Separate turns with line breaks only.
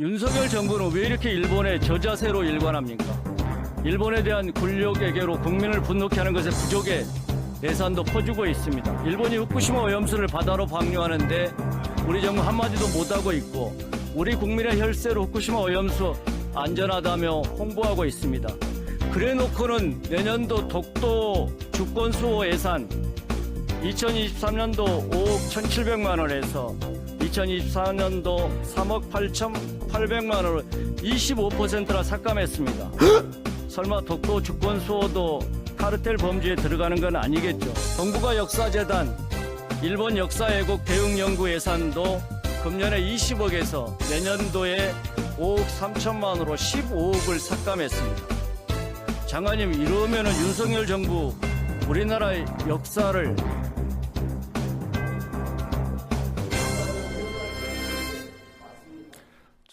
윤석열 정부는 왜 이렇게 일본에 저자세로 일관합니까? 일본에 대한 권력에게로 국민을 분노케 하는 것에 부족해 예산도 퍼주고 있습니다. 일본이 후쿠시마 오염수를 바다로 방류하는데 우리 정부 한마디도 못하고 있고 우리 국민의 혈세로 후쿠시마 오염수 안전하다며 홍보하고 있습니다. 그래 놓고는 내년도 독도 주권 수호 예산 2023년도 5억 1,700만 원에서 2024년도 3억 8,800만 원을 25%나 삭감했습니다. 설마 독도 주권 수호도 카르텔 범죄에 들어가는 건 아니겠죠. 동북아 역사재단 일본 역사 왜곡 대응 연구 예산도 금년에 20억에서 내년도에 5억 3천만 원으로 15억을 삭감했습니다. 장관님 이러면은 윤석열 정부 우리나라의 역사를